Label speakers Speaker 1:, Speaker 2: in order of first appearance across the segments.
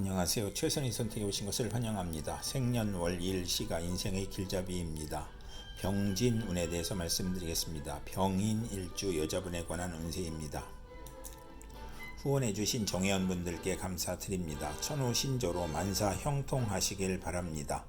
Speaker 1: 안녕하세요. 최선희 선택에 오신 것을 환영합니다. 생년월 일 시가 인생의 길잡이입니다. 병진 운에 대해서 말씀드리겠습니다. 병인 일주 여자분에 관한 운세입니다. 후원해 주신 정회원 분들께 감사드립니다. 천우 신조로 만사 형통하시길 바랍니다.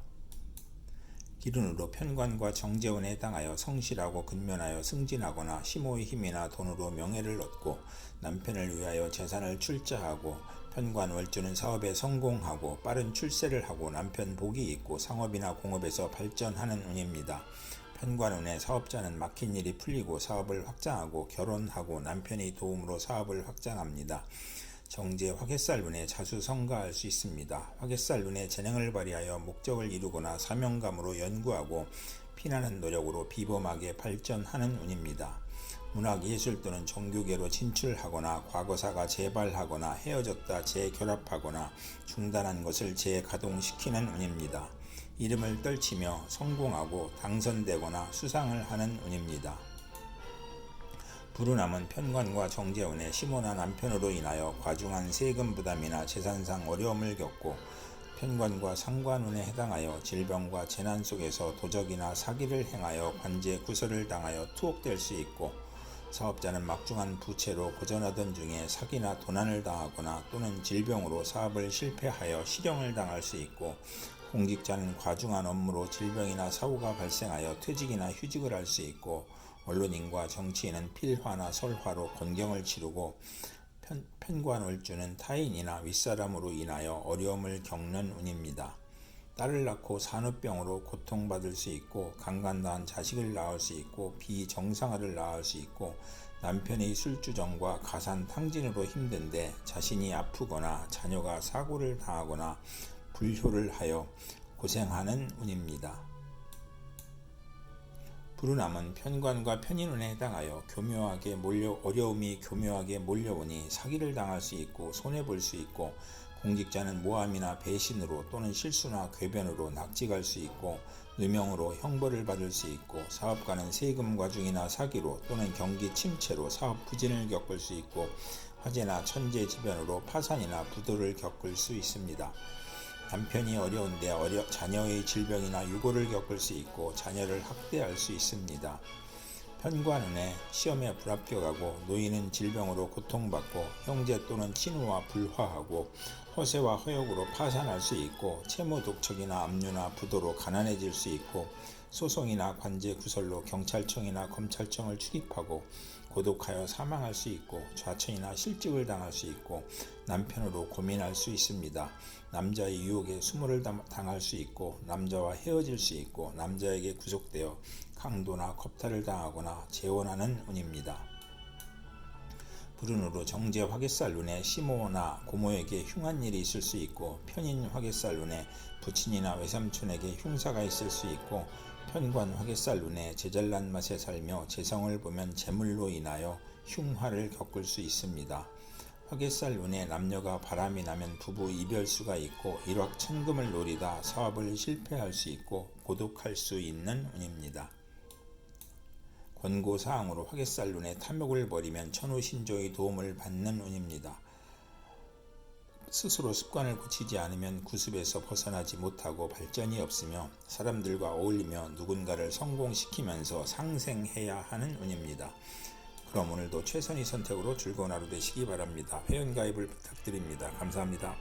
Speaker 1: 기운으로 편관과 정재원에 해당하여 성실하고 근면하여 승진하거나 시모의 힘이나 돈으로 명예를 얻고 남편을 위하여 재산을 출자하고 편관 월주는 사업에 성공하고 빠른 출세를 하고 남편 복이 있고 상업이나 공업에서 발전하는 운입니다. 편관운의 사업자는 막힌 일이 풀리고 사업을 확장하고 결혼하고 남편의 도움으로 사업을 확장합니다. 정제 화개살 운에 자수 성가할 수 있습니다. 화개살 운에 재능을 발휘하여 목적을 이루거나 사명감으로 연구하고 피나는 노력으로 비범하게 발전하는 운입니다. 문학 예술 또는 종교계로 진출하거나 과거사가 재발하거나 헤어졌다 재결합하거나 중단한 것을 재가동시키는 운입니다. 이름을 떨치며 성공하고 당선되거나 수상을 하는 운입니다. 불운함은 편관과 정재운의 시모나 남편으로 인하여 과중한 세금 부담이나 재산상 어려움을 겪고 편관과 상관운에 해당하여 질병과 재난 속에서 도적이나 사기를 행하여 관제 구설을 당하여 투옥될 수 있고 사업자는 막중한 부채로 고전하던 중에 사기나 도난을 당하거나 또는 질병으로 사업을 실패하여 실형을 당할 수 있고 공직자는 과중한 업무로 질병이나 사고가 발생하여 퇴직이나 휴직을 할 수 있고 언론인과 정치인은 필화나 설화로 곤경을 치르고 편, 편관월주는 타인이나 윗사람으로 인하여 어려움을 겪는 운입니다. 딸을 낳고 산후병으로 고통받을 수 있고 강간당한 자식을 낳을 수 있고 비정상화를 낳을 수 있고 남편의 술주정과 가산 탕진으로 힘든데 자신이 아프거나 자녀가 사고를 당하거나 불효를 하여 고생하는 운입니다. 불운함은 편관과 편인운에 해당하여 교묘하게 몰려 어려움이 교묘하게 몰려오니 사기를 당할 수 있고 손해 볼 수 있고 공직자는 모함이나 배신으로 또는 실수나 궤변으로 낙지갈 수 있고 누명으로 형벌을 받을 수 있고 사업가는 세금 과중이나 사기로 또는 경기 침체로 사업 부진을 겪을 수 있고 화재나 천재지변으로 파산이나 부도를 겪을 수 있습니다. 남편이 어려운데 어려, 자녀의 질병이나 유고를 겪을 수 있고 자녀를 학대할 수 있습니다. 편관운에 시험에 불합격하고 노인은 질병으로 고통받고 형제 또는 친우와 불화하고 허세와 허역으로 파산할 수 있고 채무 독촉이나 압류나 부도로 가난해질 수 있고 소송이나 관제 구설로 경찰청이나 검찰청을 출입하고 고독하여 사망할 수 있고 좌천이나 실직을 당할 수 있고 남편으로 고민할 수 있습니다. 남자의 유혹에 수모를 당할 수 있고 남자와 헤어질 수 있고 남자에게 구속되어 강도나 겁탈을 당하거나 재혼하는 운입니다. 불운으로 정제 화개살 눈에 시모나 고모에게 흉한 일이 있을 수 있고 편인 화개살 눈에 부친이나 외삼촌에게 흉사가 있을 수 있고 편관 화개살 눈에 제잘난 맛에 살며 재성을 보면 재물로 인하여 흉화를 겪을 수 있습니다. 화개살 눈에 남녀가 바람이 나면 부부 이별수가 있고 일확천금을 노리다 사업을 실패할 수 있고 고독할 수 있는 운입니다. 권고사항으로 화개살 눈에 탐욕을 버리면 천우신조의 도움을 받는 운입니다. 스스로 습관을 고치지 않으면 구습에서 벗어나지 못하고 발전이 없으며 사람들과 어울리며 누군가를 성공시키면서 상생해야 하는 운입니다. 그럼 오늘도 최선의 선택으로 즐거운 하루 되시기 바랍니다. 회원가입을 부탁드립니다. 감사합니다.